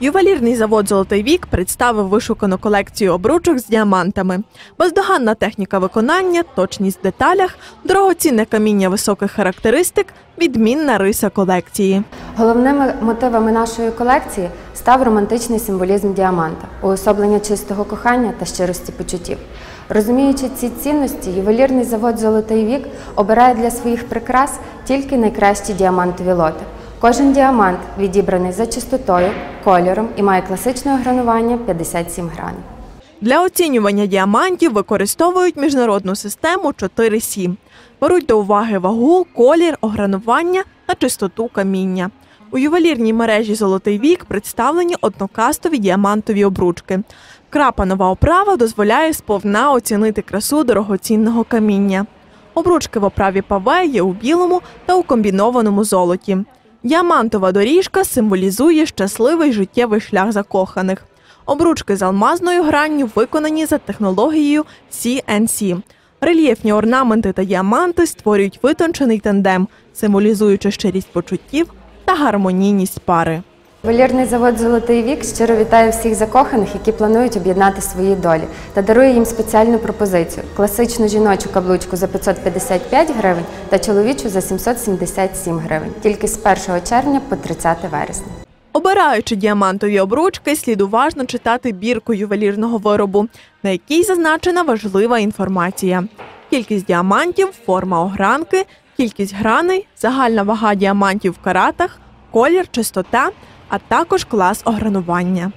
Ювелірний завод Золотий вік представив вишукану колекцію обручок з діамантами. Бездоганна техніка виконання, точність в деталях, дорогоцінне каміння високих характеристик, відмінна риса колекції. Головними мотивами нашої колекції став романтичний символізм діаманта, уособлення чистого кохання та щирості почуттів. Розуміючи ці цінності, ювелірний завод Золотий вік обирає для своїх прикрас тільки найкращі діамантові лоти. Кожен діамант відібраний за чистотою, кольором і має класичне огранування 57 гранів. Для оцінювання діамантів використовують міжнародну систему 4С. Беруть до уваги вагу, колір, огранування та чистоту каміння. У ювелірній мережі Золотий вік представлені однокастові діамантові обручки. Крапанова оправа дозволяє сповна оцінити красу дорогоцінного каміння. Обручки в оправі паве є у білому та у комбінованому золоті. Діамантова доріжка символізує щасливий життєвий шлях закоханих. Обручки з алмазною гранню виконані за технологією CNC. Рельєфні орнаменти та діаманти створюють витончений тандем, символізуючи щирість почуттів та гармонійність пари. Ювелірний завод Золотий вік щиро вітає всіх закоханих, які планують об'єднати свої долі, та дарує їм спеціальну пропозицію: класичну жіночу каблучку за 555 гривень та чоловічу за 777 гривень. Тільки з 1 червня по 30 вересня. Обираючи діамантові обручки, слід уважно читати бірку ювелірного виробу, на якій зазначена важлива інформація: кількість діамантів, форма огранки, кількість граней, загальна вага діамантів в каратах, колір, чистота, а також клас огранування.